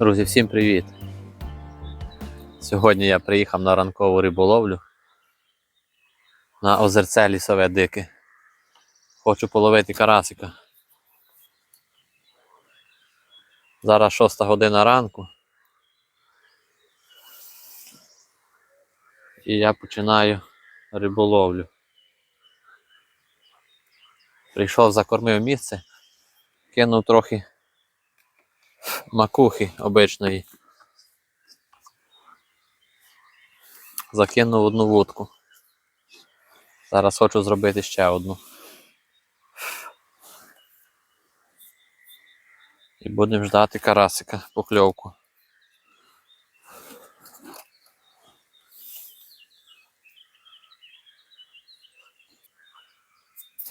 Друзі, всім привіт! Сьогодні я приїхав на ранкову риболовлю на озерце лісове дике. Хочу половити карасика. Зараз 6 година ранку. І я починаю риболовлю. Прийшов, закормив місце, кинув трохи макухи обичної. Закинув одну вудку. Зараз хочу зробити ще одну. І будемо ждати карасика покльовку.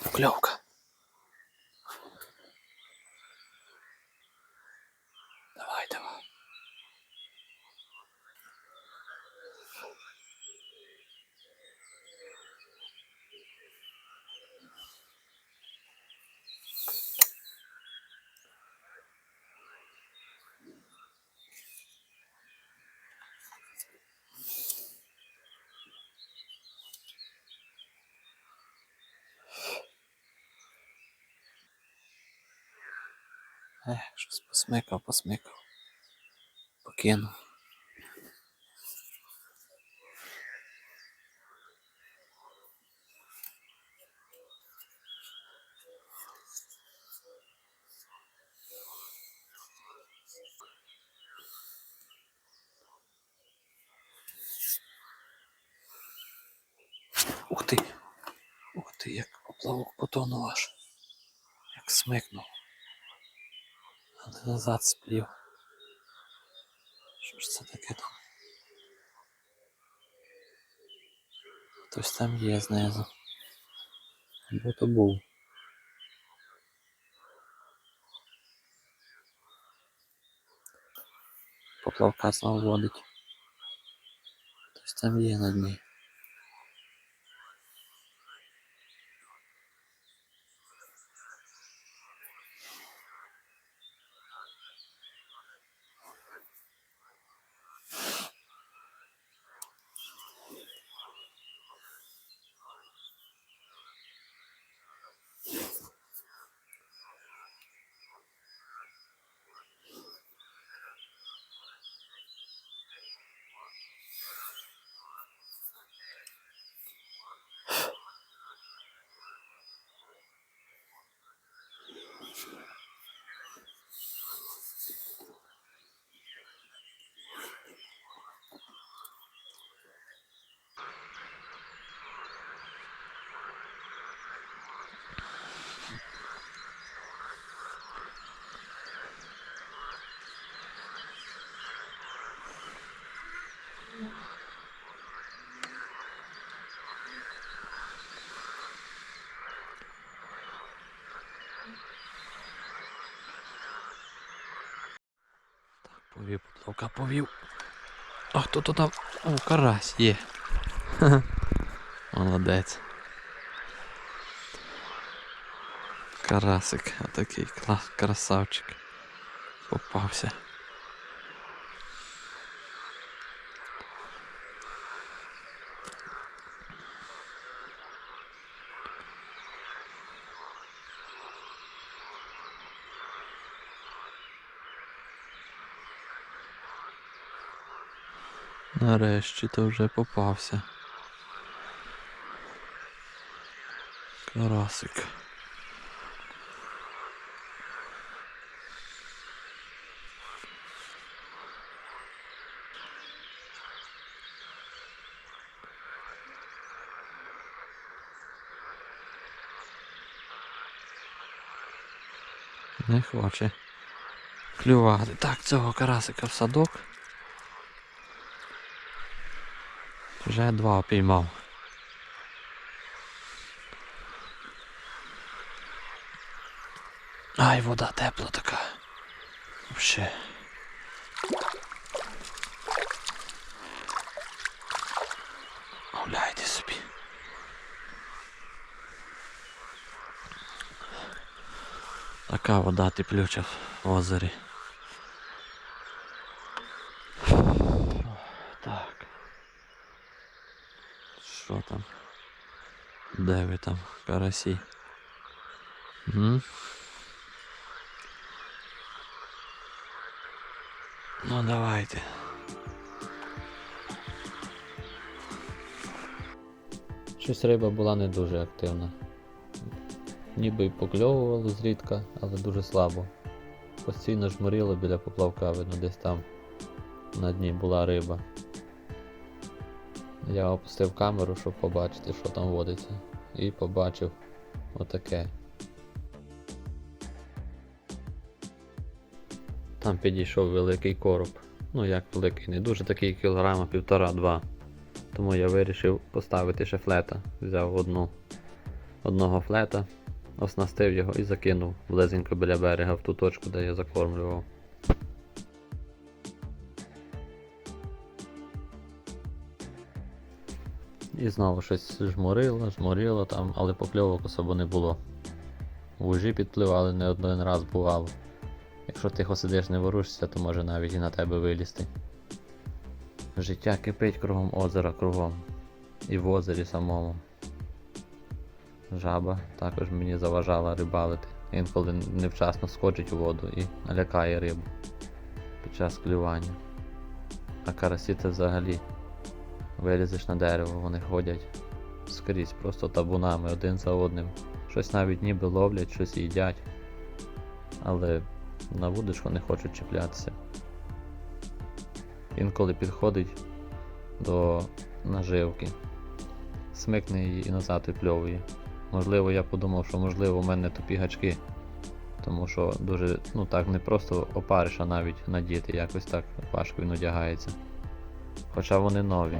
Покльовка. Ех, щось посмикав, посмикав. Покинув. Ух ти! Ух ти, як поплавок потонув аж. Як смикнув. Назад сплів. Що ж це таке там? Хтось там є знизу. Або то був. Поплавка знову водить. Хтось там є на дні. Так, повів повів. А хто то там? О, карась є. Молодець. Карасик, отакий клас, красавчик. Попався. Нарешті то вже попався. Карасик. Не хоче клювати. Так, цього карасика в садок. Вже два піймав. Ай, вода тепла така. Вообще. Гуляйте собі. Така вода теплюча в озері. Де ви там, карасі? М? Ну давайте. Щось риба була не дуже активна. Ніби й покльовувало зрідка, але дуже слабо. Постійно жмуріло біля поплавка, видно, десь там на дні була риба. Я опустив камеру, щоб побачити, що там водиться. І побачив отаке. Там підійшов великий короб. Ну як великий, не дуже такий кілограма півтора-два. Тому я вирішив поставити ще флета. Взяв одну, одного флета, оснастив його і закинув близенько біля берега в ту точку, де я закормлював. І знову щось жмурило, жмурило там, але покльовок особо не було. Вужі підпливали не один раз бувало. Якщо тихо сидиш, не ворушишся, то може навіть і на тебе вилізти. Життя кипить кругом озера кругом. І в озері самому. Жаба також мені заважала рибалити. Інколи невчасно скочить у воду і налякає рибу під час клювання. А карасі це взагалі. Вилізеш на дерево, вони ходять скрізь, просто табунами один за одним. Щось навіть ніби ловлять, щось їдять. Але на вудочку не хочуть чіплятися. Інколи підходить до наживки, смикне її і назад випльовує. Можливо, я подумав, що можливо у мене тупі гачки, тому що дуже, ну так, не просто опариша навіть надіти, якось так важко він одягається. Хоча вони нові.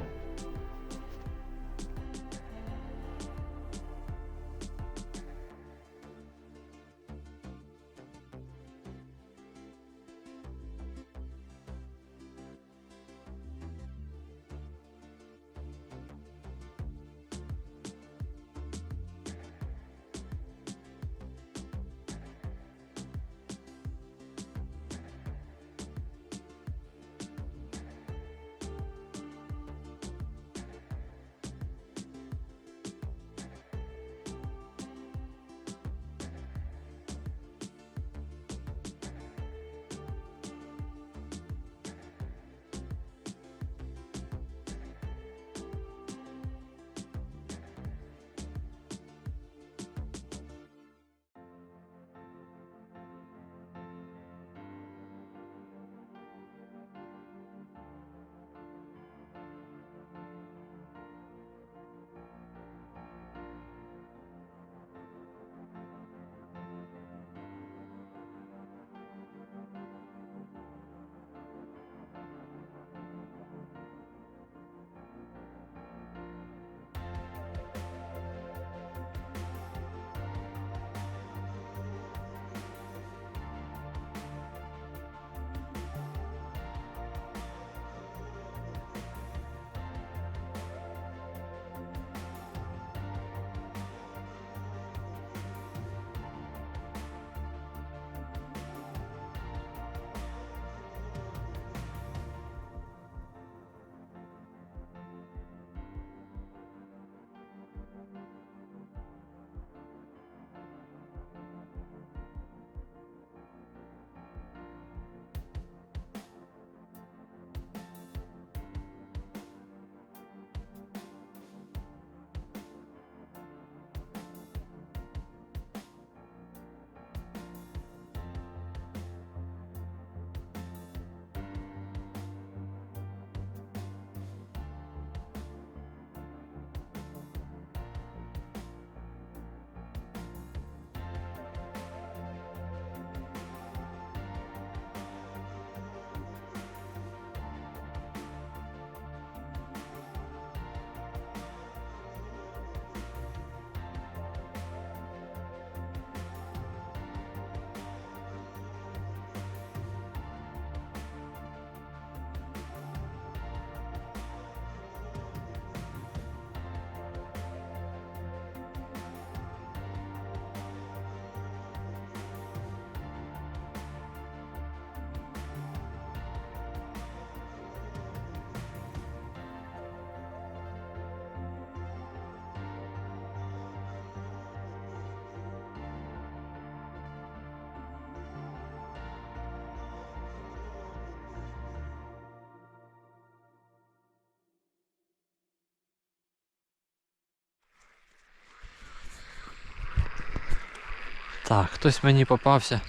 Так, хтось мені попався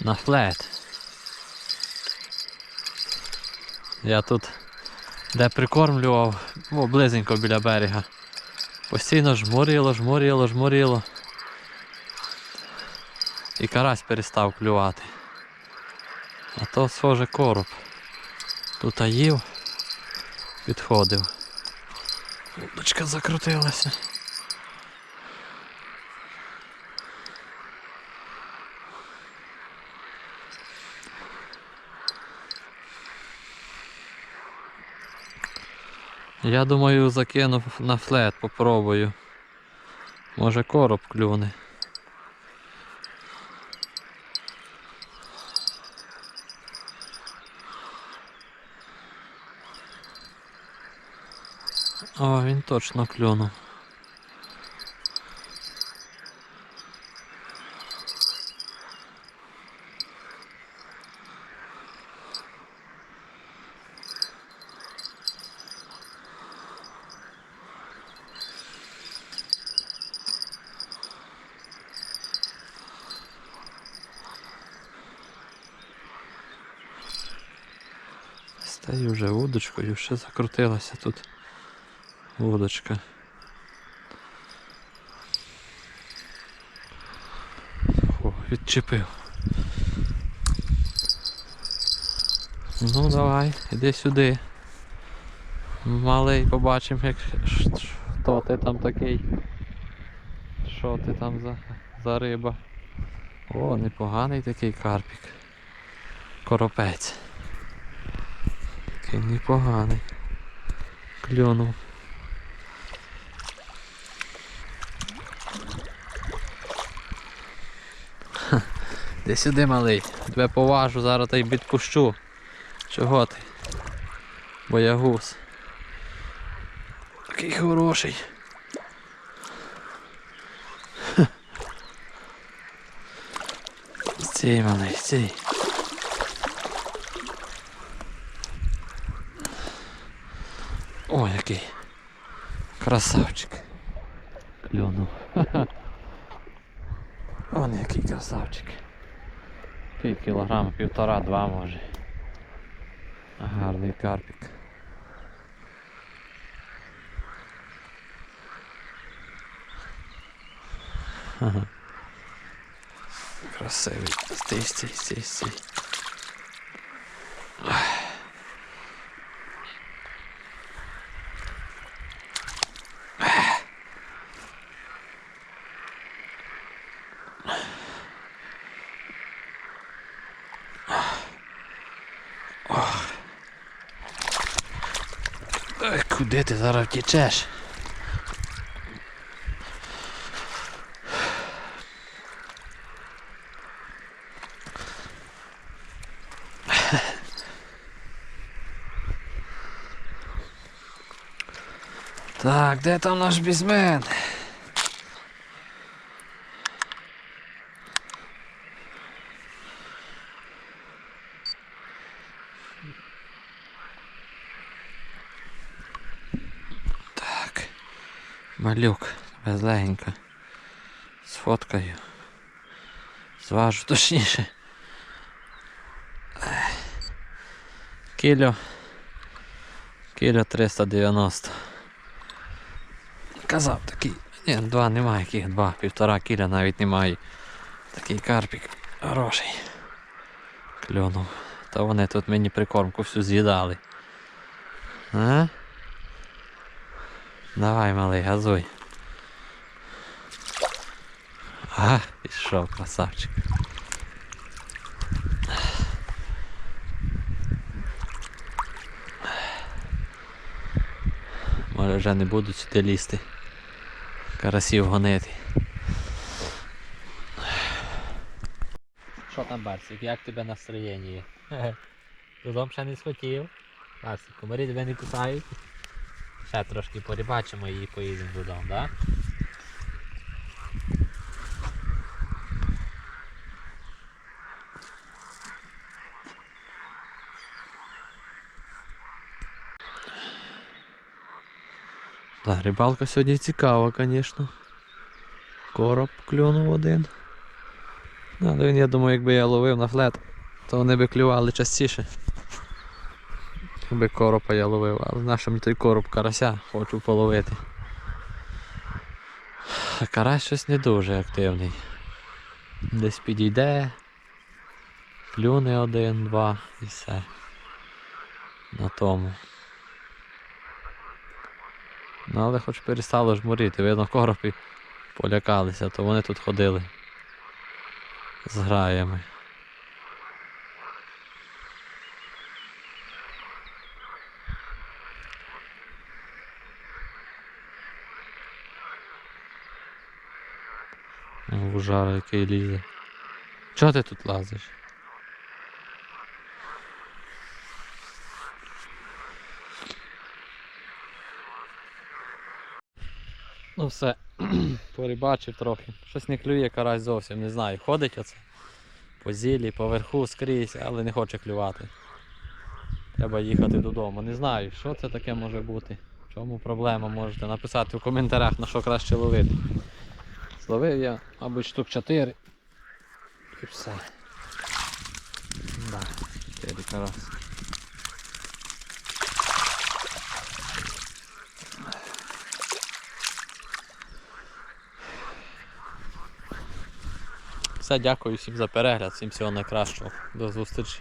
на флет. Я тут де прикормлював, о, близенько біля берега. Постійно жмурило, жмурило, жмурило. І карась перестав клювати. А то схоже короб. Тут аїв, підходив. Удочка закрутилася. Я думаю, закинув на флет, попробую. Може короб клюне. О, він точно клюнув. Стаю ще закрутилася тут удочка. О, відчепив. Ну давай, іди сюди. Малий, побачимо, як хто ти там такий. Що ти там за, за риба? О, непоганий такий карпік. Коропець. Такий непоганий. Клюнув. Ха, Де сюди, малий. Тебе поважу, зараз та й відпущу. Чого ти? Боягуз. Такий хороший. Стій, малий, стій. О, який. Красавчик. Клюнув. Он який красавчик. Пів кілограма, півтора-два може. Гарний карпік. Ага. Красивий. Стій, стій, стій, стій. Ой, куди ти зараз втічеш? Так, де там наш бізмен? Так. Малюк, безлегенько. Сфоткаю. Зважу точніше. Ех. Кіло. Кіло 390. Казав такий. Ні, два немає яких, два, півтора кіля навіть немає. Такий карпік хороший. Кльонув. Та вони тут мені прикормку всю з'їдали. А? Давай, малий, газуй. Ага, пішов, красавчик. Може вже не будуть сюди лізти. Карасів гонити. Що там, Барсик, як тебе настроєння? Додому ще не схотів. Барсик, комарі тебе не кусають. Ще трошки порибачимо і поїдемо додому, так? Да, рибалка сьогодні цікава, звісно. Короб клюнув один. Ну, але він, я думаю, якби я ловив на флет, то вони би клювали частіше. Якби коропа я ловив, але мені той короб карася хочу половити. А карась щось не дуже активний. Десь підійде, клюне один, два і все. На тому. Ну але хоч перестало жмуріти, видно, коропи полякалися, то вони тут ходили з граями. О, який лізе. Чого ти тут лазиш? Ну все, порибачив трохи. Щось не клює карась зовсім, не знаю. Ходить оце по зілі, поверху скрізь, але не хоче клювати. Треба їхати додому. Не знаю, що це таке може бути. В чому проблема можете написати в коментарях, на що краще ловити. Зловив я, мабуть, штук 4. І все. Да, 4 караси. Все, дякую всім за перегляд, всім всього найкращого. До зустрічі.